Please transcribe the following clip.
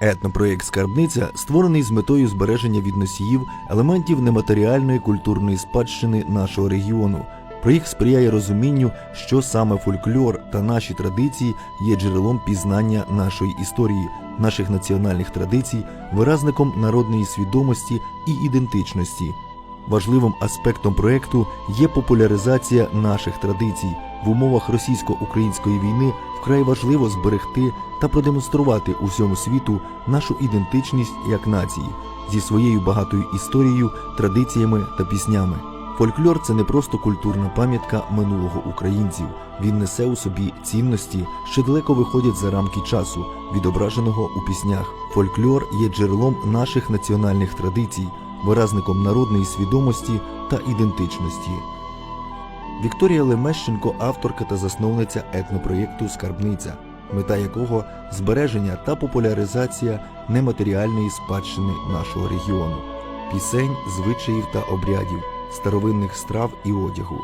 Етнопроєкт Скарбниця створений з метою збереження від носіїв елементів нематеріальної культурної спадщини нашого регіону. Проєкт сприяє розумінню, що саме фольклор та наші традиції є джерелом пізнання нашої історії, наших національних традицій, виразником народної свідомості і ідентичності. Важливим аспектом проекту є популяризація наших традицій. В умовах російсько-української війни вкрай важливо зберегти та продемонструвати усьому світу нашу ідентичність як нації зі своєю багатою історією, традиціями та піснями. Фольклор це не просто культурна пам'ятка минулого українців. Він несе у собі цінності, що далеко виходять за рамки часу, відображеного у піснях. Фольклор є джерелом наших національних традицій, виразником народної свідомості та ідентичності. Вікторія Лемещенко авторка та засновниця етнопроєкту Скарбниця, мета якого збереження та популяризація нематеріальної спадщини нашого регіону, пісень, звичаїв та обрядів, старовинних страв і одягу.